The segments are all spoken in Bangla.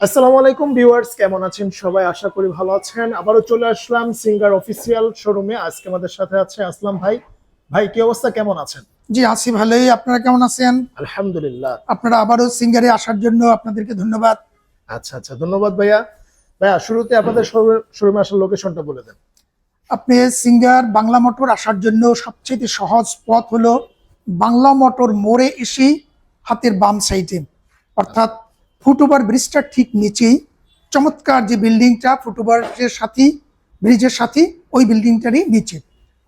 আসসালামু আলাইকুম ভিউয়ার্স কেমন আছেন সবাই? আশা করি ভালো আছেন। আবারও চলে আসলাম সিঙ্গার অফিসিয়াল শোরুমে। আজকে আমাদের সাথে আছে আসলাম ভাই। ভাই কি অবস্থা? কেমন আছেন? জি আছি ভালোই। আপনারা কেমন আছেন? আলহামদুলিল্লাহ। আপনারা আবারও সিঙ্গারে আসার জন্য আপনাদেরকে ধন্যবাদ। আচ্ছা আচ্ছা ধন্যবাদ ভাইয়া। ভাইয়া শুরুতে আপনাদের শোরুমে আসার লোকেশনটা বলে দেন। আপনি সিঙ্গার বাংলা মোটর আসার জন্য সবচেয়ে সহজ পথ হলো বাংলা মোটর মোড়ে এসে হাতের বাম সাইডে। অর্থাৎ ফুটওভার ব্রিজটার ঠিক নিচেই। চমৎকার যে বিল্ডিংটা ফুটওভারের সাথে ব্রিজের সাথে ওই বিল্ডিংটারই নিচে।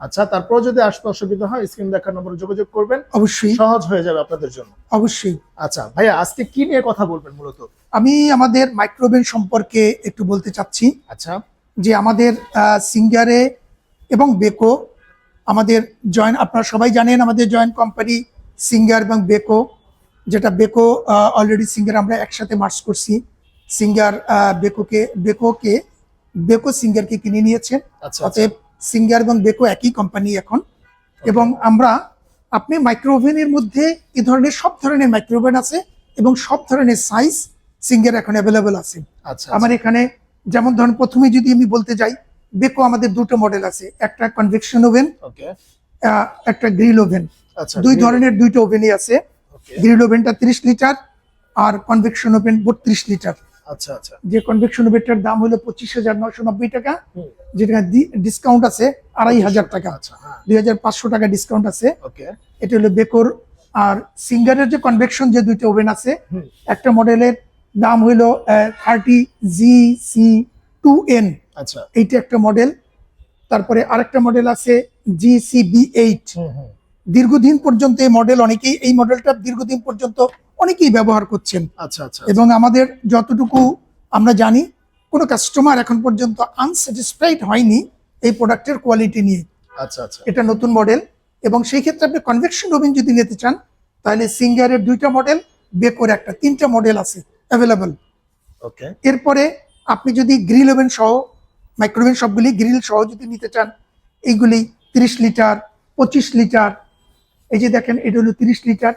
আচ্ছা তারপর যদি আসতে অসুবিধা হয় স্ক্রিন দেখার নম্বরে যোগাযোগ করবেন। অবশ্যই। সহজ হয়ে যাবে আপনাদের জন্য। অবশ্যই। আচ্ছা ভাইয়া আজকে কি নিয়ে কথা বলবেন মূলত? আমি আমাদের মাইক্রোওভেন সম্পর্কে একটু বলতে চাচ্ছি। আচ্ছা। যে আমাদের সিঙ্গারে এবং বেকো আমাদের জয়েন্ট আপনারা সবাই জানেন আমাদের জয়েন্ট কোম্পানি সিঙ্গার এবং বেকো। যেটা বেকো অলরেডি সিঙ্গার আমরা একসাথে মার্চ করছি। সিঙ্গার বেকোকে বেকোকে বেকো সিঙ্গারকে কিনে নিয়েছে। আচ্ছা আচ্ছা। অতএব সিঙ্গার এবং বেকো একই কোম্পানি এখন। এবং আমরা আপনি মাইক্রোওভেনের মধ্যে এ ধরনের সব ধরনের মাইক্রোওভেন আছে এবং সব ধরনের সাইজ সিঙ্গার এখন অ্যাভেলেবেল আছে। আচ্ছা আমার এখানে যেমন ধরুন প্রথমে যদি আমি বলতে যাই বেকো আমাদের দুটো মডেল আছে। একটা কনভেকশন ওভেন ওকে একটা গ্রিল ওভেন আচ্ছা দুই ধরনের দুইটা ওভেনই আছে। গ্রিল ওভেনটা তিরিশ লিটার আর কনভেকশন ওভেন বত্রিশ লিটার আচ্ছা আচ্ছা। যে কনভেকশন ওভেনটার দাম হলো পঁচিশ হাজার নশো নব্বই টাকা যেটা ডিসকাউন্ট আছে আড়াই হাজার টাকা। আচ্ছা হ্যাঁ। দুই হাজার পাঁচশো টাকা ডিসকাউন্ট আছে। এটা হলো বেকোর আর সিঙ্গারের যে কনভেকশন যে দুইটা ওভেন আছে একটা মডেলের দাম হইল thirty G C two N আচ্ছা। এইটা একটা মডেল। তারপরে আরেকটা মডেল আছে জি সি বি এইট দীর্ঘদিন পর্যন্ত এই মডেল অনেকেই এই মডেলটা দীর্ঘদিন পর্যন্ত অনেকেই ব্যবহার করছেন। আচ্ছা আচ্ছা এবং আমাদের যতটুকু আমরা জানি কোনো কাস্টমার এখন পর্যন্ত আনস্যাটিসফাইড হয়নি এই প্রোডাক্টের কোয়ালিটি নিয়ে। আচ্ছা আচ্ছা। এটা নতুন মডেল এবং সেই ক্ষেত্রে আপনি কনভেকশন ওভেন যদি নিতে চান তাহলে সিঙ্গারের দুইটা মডেল বেকোর একটা তিনটা মডেল আছে অ্যাভেলেবল ওকে এরপরে আপনি যদি গ্রিল ওভেন সহ মাইক্রোওভেন সবগুলি গ্রিল সহ যদি নিতে চান এইগুলি তিরিশ লিটার পঁচিশ লিটার এই যে দেখেন এটা হলো তিরিশ লিটার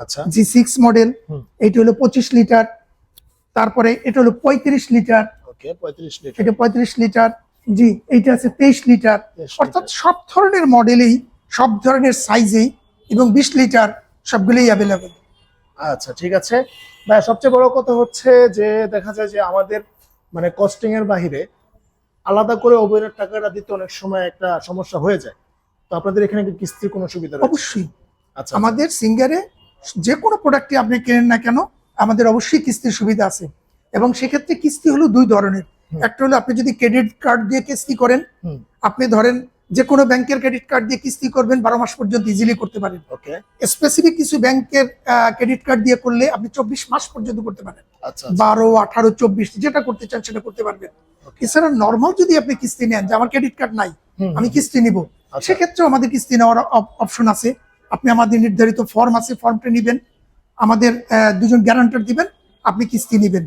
আচ্ছা। G six model. এটা হলো পঁচিশ লিটার। তারপরে এটা হলো পঁয়ত্রিশ লিটার। ওকে পঁয়ত্রিশ লিটার। এটা পঁয়ত্রিশ লিটার। জি এইটা আছে তেইশ লিটার। অর্থাৎ সব ধরনের মডেলেই সব ধরনের সাইজেই এবং বিশ লিটার সবগুলোই অ্যাভেলেবেল আচ্ছা ঠিক আছে। ভাই সবচেয়ে বড় কথা হচ্ছে যে দেখা যায় যে আমাদের মানে কস্টিং এর বাহিরে আলাদা করে ওভেনের টাকাটা দিতে অনেক সময় একটা সমস্যা হয়ে যায়। তো আপনাদের এখানে কি কিস্তির কোনো সুবিধা রয়েছে? অবশ্যই। আচ্ছা আমাদের সিঙ্গারে যে কোনো প্রোডাক্টই আপনি কেনেন না কেন আমাদের অবশ্যই কিস্তির সুবিধা আছে। এবং সেক্ষেত্রে কিস্তি হলো দুই ধরনের। একটা হলো আপনি যদি ক্রেডিট কার্ড দিয়ে কিস্তি করেন আপনি ধরেন যে কোনো ব্যাংকের ক্রেডিট কার্ড দিয়ে কিস্তি করবেন বারো মাস পর্যন্ত ইজিলি করতে পারেন। ওকে। স্পেসিফিক কিছু ব্যাংকের ক্রেডিট কার্ড দিয়ে করলে আপনি চব্বিশ মাস পর্যন্ত করতে পারেন। আচ্ছা বারো আঠারো চব্বিশ যেটা করতে চান সেটা করতে পারবেন. এছাড়া নর্মাল যদি আপনি কিস্তি নেন যে আমার ক্রেডিট কার্ড নাই আমি কিস্তি নিব। আচ্ছা। সেক্ষেত্রেও আমাদের কিস্তি নেওয়ার অপশন আছে। আপনি আমাদের নির্ধারিত ফর্ম আছে ফর্মটা নেবেন। আমাদের দুজন গ্যারান্টার দিবেন আপনি কিস্তি নেবেন।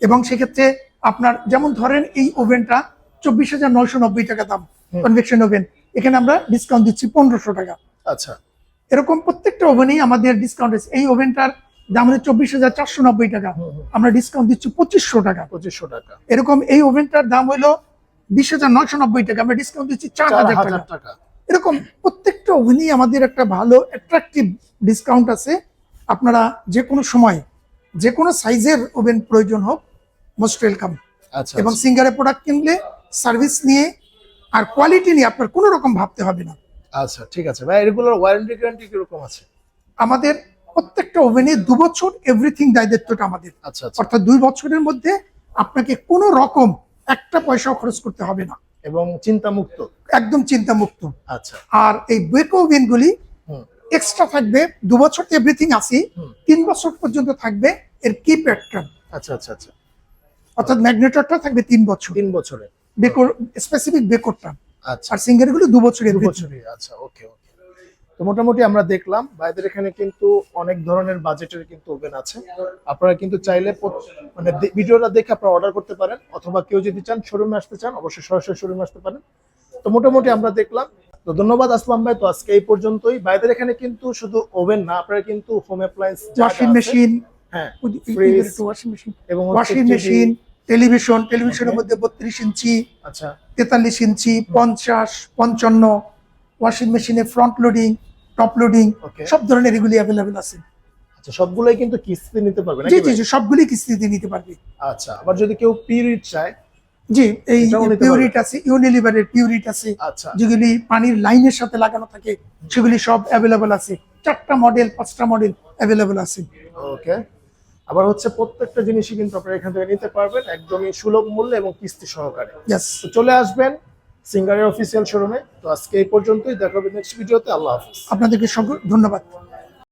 এবং সেক্ষেত্রে আপনার যেমন ধরেন এই ওভেনটা চব্বিশ হাজার নয়শো নব্বই টাকা দাম। কনভেকশন ওভেন এখানে আমরা ডিসকাউন্ট দিচ্ছি পনেরোশো টাকা। আচ্ছা। এরকম প্রত্যেকটা ওভেনেই আমাদের ডিসকাউন্ট আছে। এই ওভেনটার দাম হচ্ছে চব্বিশ হাজার চারশো নব্বই টাকা। আমরা ডিসকাউন্ট দিচ্ছি পঁচিশশো টাকা। পঁচিশশো টাকা। এরকম এই ওভেনটার দাম হলো বিশ হাজার নয়শো নব্বই টাকা আমরা ডিসকাউন্ট দিচ্ছি চার হাজার টাকা। এরকম প্রত্যেকটা ওভেনই আমাদের একটা ভালো অ্যাট্রাকটিভ ডিসকাউন্ট আছে। আপনারা যে কোনো সময় যে কোনো সাইজের ওভেন প্রয়োজন হোক মোস্ট ওয়েলকাম আচ্ছা এবং সিঙ্গারে প্রোডাক্ট কিনলে সার্ভিস নিয়ে আর কোয়ালিটি নিয়ে আপনার কোনো রকম ভাবতে হবে না। আচ্ছা ঠিক আছে। ভাই এগুলোর ওয়ারেন্টি গ্যারান্টি কীরকম আছে? আমাদের প্রত্যেকটা ওভেনে দু বছর এভরিথিং দায়িত্বটা আমাদের। আচ্ছা আচ্ছা। অর্থাৎ দুই বছরের মধ্যে আপনাকে কোনো রকম একটা পয়সাও খরচ করতে হবে না। এবং চিন্তা মুক্ত একদম চিন্তামুক্ত। আচ্ছা। আর এই বেকো হুম। এক্সট্রা থাকবে দু বছর এভরিথিং আছে তিন বছর পর্যন্ত থাকবে এর কি প্যাটার্ন আচ্ছা আচ্ছা আচ্ছা। অর্থাৎ ম্যাগনেটরটা থাকবে তিন বছর। তিন বছরে। বেকোর স্পেসিফিক বেকোরটা। আচ্ছা। আর সিঙ্গারগুলো দু বছর দু। বছরই আচ্ছা ওকে ওকে তো মোটামুটি আমরা দেখলাম ভাইদের এখানে কিন্তু অনেক ধরনের বাজেটের কিন্তু ওভেন আছে। আপনারা কিন্তু চাইলে মানে ভিডিওটা দেখে আপনারা অর্ডার করতে পারেন অথবা কেউ যদি চান শোরুমে আসতে চান অবশ্যই সরাসরি শোরুমে আসতে পারেন। তো মোটামুটি আমরা দেখলাম। তো ধন্যবাদ আসলাম ভাই তো আজকে এই পর্যন্তই। ভাইদের এখানে কিন্তু শুধু ওভেন না আপনারা কিন্তু হোম অ্যাপ্লায়েন্স ওয়াশিং মেশিন হ্যাঁ এবং ওয়াশিং মেশিন টেলিভিশন টেলিভিশনের মধ্যে বত্রিশ ইঞ্চি আচ্ছা। তেতাল্লিশ ইঞ্চি পঞ্চাশ পঞ্চান্ন ওয়াশিং মেশিনে ফ্রন্ট লোডিং টপ লোডিং সব ধরনের এগুলি অ্যাভেলেবেল আছে। আচ্ছা সবগুলোই কিন্তু কিস্তি নিতে পারবে জি জি? জি সবগুলি কিস্তিতে নিতে পারবে। আচ্ছা আবার যদি কেউ পিরিয়ড চায় জি এই পিউরিট আছে ইউনিলিভারের পিউরিট আছে আচ্ছা। যেগুলি পানির লাইনের সাথে লাগানো থাকে সেগুলি সব অ্যাভেলেবল আছে। চারটা মডেল পাঁচটা মডেল অ্যাভেলেবল আছে। ওকে আবার হচ্ছে প্রত্যেকটা জিনিসই কিন্তু আপনারা এখান থেকে নিতে পারবেন একদমই সুলভ মূল্যে এবং কিস্তি সহকারে। চলে আসবেন সিঙ্গারের অফিসিয়াল শোরুমে তো আজকে এই পর্যন্তই। দেখা হবে নেক্সট ভিডিওতে আল্লাহ হাফিজ। আপনাদেরকে সকল ধন্যবাদ।